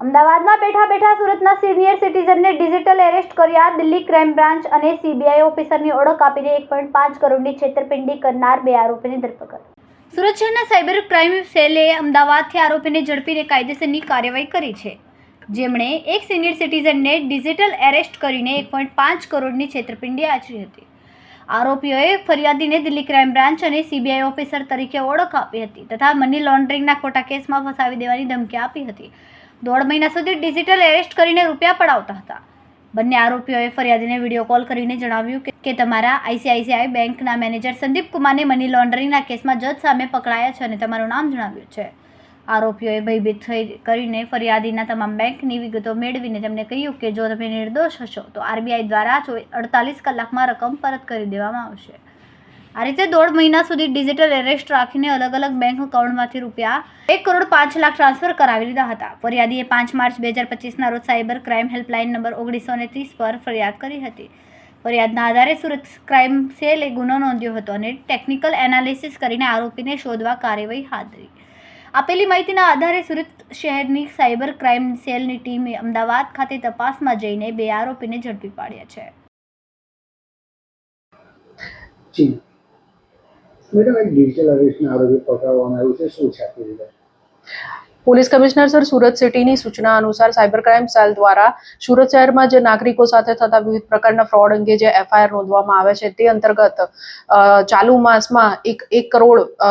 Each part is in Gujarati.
અમદાવાદમાં બેઠા બેઠા સુરતના સિનિયર સિટીઝનને ડિજિટલ એરેસ્ટ કર્યા. દિલ્હી ક્રાઇમ બ્રાન્ચ અને સીબીઆઈ ઓફિસરની ઓળખ આપીને એક પોઈન્ટ પાંચ કરોડની છેતરપિંડી કરનાર બે આરોપીની ધરપકડ. સુરત શહેરના સાયબર ક્રાઇમ સેલે અમદાવાદથી આરોપીને ઝડપીને કાયદેસરની કાર્યવાહી કરી છે. જેમણે એક સિનિયર સિટીઝનને ડિજિટલ એરેસ્ટ કરીને એક પોઈન્ટ પાંચ કરોડની છેતરપિંડી આચરી હતી. આરોપીઓએ ફરિયાદીને દિલ્હી ક્રાઇમ બ્રાન્ચ અને સીબીઆઈ ઓફિસર તરીકે ઓળખ આપી હતી તથા મની લોન્ડરિંગના ખોટા કેસમાં ફસાવી દેવાની ધમકી આપી હતી. દોઢ મહિના સુધી ડિજિટલ એરેસ્ટ કરીને રૂપિયા પડાવતા હતા. બંને આરોપીઓએ ફરિયાદીને વીડિયો કોલ કરીને જણાવ્યું કે- તમારા આઈસીઆઈસીઆઈ બેંકના મેનેજર સંદીપ કુમારને મની લોન્ડરિંગના કેસમાં જજ સામે પકડાયા છે અને તમારું નામ જણાવ્યું છે. આરોપીઓએ ભયભીત થઈ કરીને ફરિયાદીના તમામ બેંકની વિગતો મેળવીને તેમને કહ્યું કે જો તમે નિર્દોષ હશો, તો આરબીઆઈ દ્વારા અડતાલીસ કલાકમાં રકમ પરત કરી દેવામાં આવશે. આ રીતે દોઢ મહિના સુધી ડિજિટલ એરેસ્ટ રાખીને અલગ અલગ બેંક એકાઉન્ટમાંથી રૂપિયા એક કરોડ પાંચ લાખ ટ્રાન્સફર કરાવી લીધા હતા. ફરિયાદીએ પાંચ માર્ચ બે હજાર પચીસના રોજ સાયબર ક્રાઇમ હેલ્પલાઇન નંબર ઓગણીસો ને ત્રીસ પર ફરિયાદ કરી હતી. ફરિયાદના આધારે સુરત ક્રાઇમ સેલે ગુનો નોંધ્યો હતો અને ટેકનિકલ એનાલિસિસ કરીને આરોપીને શોધવા કાર્યવાહી હાથ ધરી. આપેલી માહિતીના આધારે સુરત શહેરની સાયબર ક્રાઇમ સેલની ટીમે અમદાવાદ ખાતે તપાસમાં જઈને બે આરોપીને ઝડપી પાડ્યા છે. જી. મેડમ એક ડિજિટલ અરેસ્ટના આરોપી પકડવામાં આવ્યું છે શું છે આખી રીતે? પોલીસ કમિશનર સર સુરત સિટીની સૂચના અનુસાર સાયબર ક્રાઇમ સેલ દ્વારા સુરત શહેરમાં જે નાગરિકો સાથે થતા વિવિધ પ્રકારના ફ્રોડ અંગે જે એફઆઈઆર નોંધવામાં આવે છે તે અંતર્ગત અ, ચાલુ માસમાં એક એક કરોડ અ,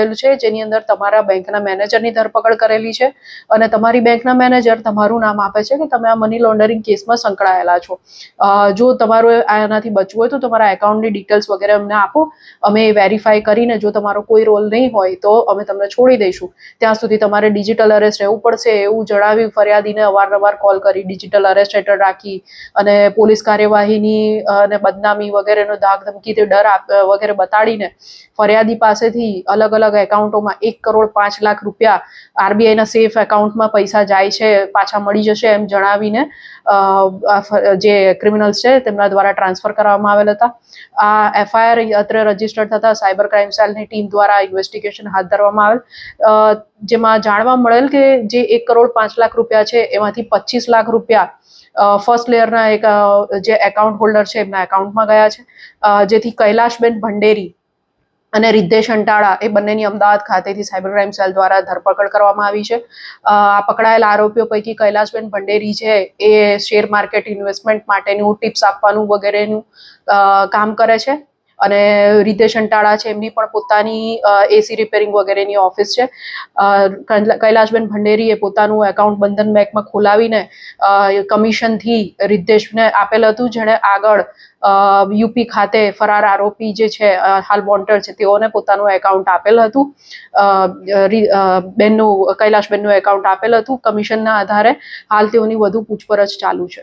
થયેલું છે, જેની અંદર તમારા બેંકના મેનેજરની ધરપકડ કરેલી છે અને તમારી બેંકના મેનેજર તમારું નામ આપે છે કે તમે આ મની લોન્ડરિંગ કેસમાં સંકળાયેલા છો. જો તમારો આનાથી બચવું હોય તો તમારા એકાઉન્ટની ડિટેલ્સ વગેરે અમને આપો. અમે વેરીફાઈ કરીને જો તમારો કોઈ રોલ નહીં હોય તો અમે તમને છોડી દઈશું. ત્યાં સુધી તમારે ડિજિટલ અરેસ્ટ રહેવું પડશે એવું જણાવી ફરિયાદીને અવારનવાર કોલ કરી, ડિજિટલ અરેસ્ટ હેઠળ રાખી અને પોલીસ કાર્યવાહીની અને બદનામી વગેરેનો ધાક ધમકીથી ડર આપ- વગેરે બતાડીને ફરિયાદી પાસેથી અલગ અલગ એકાઉન્ટોમાં એક કરોડ પાંચ લાખ રૂપિયા આરબીઆઈના સેફ એકાઉન્ટમાં પૈસા જાય છે, પાછા મળી જશે એમ જણાવીને જે ક્રિમિનલ્સ છે તેમના દ્વારા ટ્રાન્સફર કરવામાં આવેલ હતા. આ એફઆઈઆર અત્રે રજીસ્ટર્ડ થતા સાયબર ક્રાઇમ સેલની ટીમ દ્વારા ઇન્વેસ્ટિગેશન હાથ ધરવામાં આવેલ. જેમાં જાણવા મળેલ કે જે એક કરોડ પાંચ લાખ રૂપિયા છે એમાંથી પચીસ લાખ રૂપિયા ફર્સ્ટ લેયરના એક જે એકાઉન્ટ હોલ્ડર છે એમના એકાઉન્ટમાં ગયા છે. જેથી કૈલાશબેન ભંડેરી અને રિદ્ધેશ અંટાળા એ બંનેની અમદાવાદ ખાતેથી સાયબર ક્રાઇમ સેલ દ્વારા ધરપકડ કરવામાં આવી છે. આ પકડાયેલા આરોપીઓ પૈકી કૈલાશબેન ભંડેરી છે, એ શેર માર્કેટ ઇન્વેસ્ટમેન્ટ માટેનું ટિપ્સ આપવાનું વગેરેનું કામ કરે છે. અને રીતેશ અંટાળા છે, એમની પણ પોતાની એસી રિપેરિંગ વગેરેની ઓફિસ છે. કૈલાશબેન ભંડેરીએ પોતાનું એકાઉન્ટ બંધન બેંકમાં ખોલાવીને કમિશનથી રિદ્ધેશને આપેલ હતું, જેણે આગળ યુપી ખાતે ફરાર આરોપી જે છે હાલ વોન્ટેડ છે, તેઓને પોતાનું એકાઉન્ટ આપેલ હતું. બેનનું, કૈલાશબેનનું એકાઉન્ટ આપેલ હતું. કમિશનના આધારે હાલ તેઓની વધુ પૂછપરછ ચાલુ છે.